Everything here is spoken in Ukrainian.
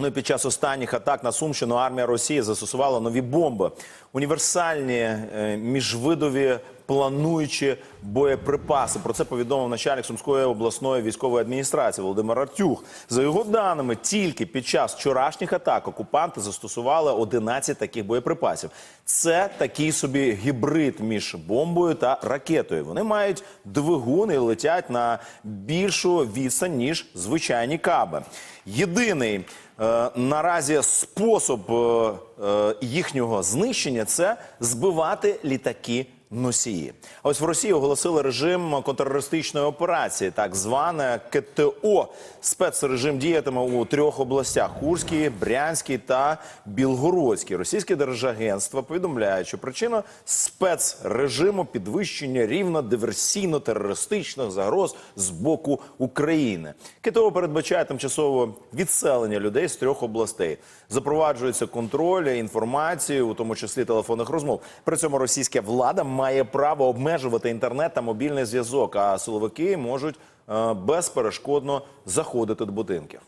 Ну і під час останніх атак на Сумщину армія Росії застосувала нові бомби, універсальні е, міжвидові плануючі боєприпаси. Про це повідомив начальник Сумської обласної військової адміністрації Володимир Артюх. За його даними, тільки під час вчорашніх атак окупанти застосували 11 таких боєприпасів. Це такий собі гібрид між бомбою та ракетою. Вони мають двигун і летять на більшу відстань ніж звичайні каби. Єдиний е, наразі спосіб е, е, їхнього знищення це збивати літаки. Носії, а ось в Росії оголосили режим контртерористичної операції, так зване КТО. Спецрежим діятиме у трьох областях: Курській, Брянській та Білгородській. Російське держагентство повідомляє, що причина спецрежиму підвищення рівня диверсійно-терористичних загроз з боку України. КТО передбачає тимчасове відселення людей з трьох областей. Запроваджується контроль інформації, у тому числі телефонних розмов. При цьому російська влада має право обмежувати інтернет та мобільний зв'язок, а силовики можуть е, безперешкодно заходити до будинків.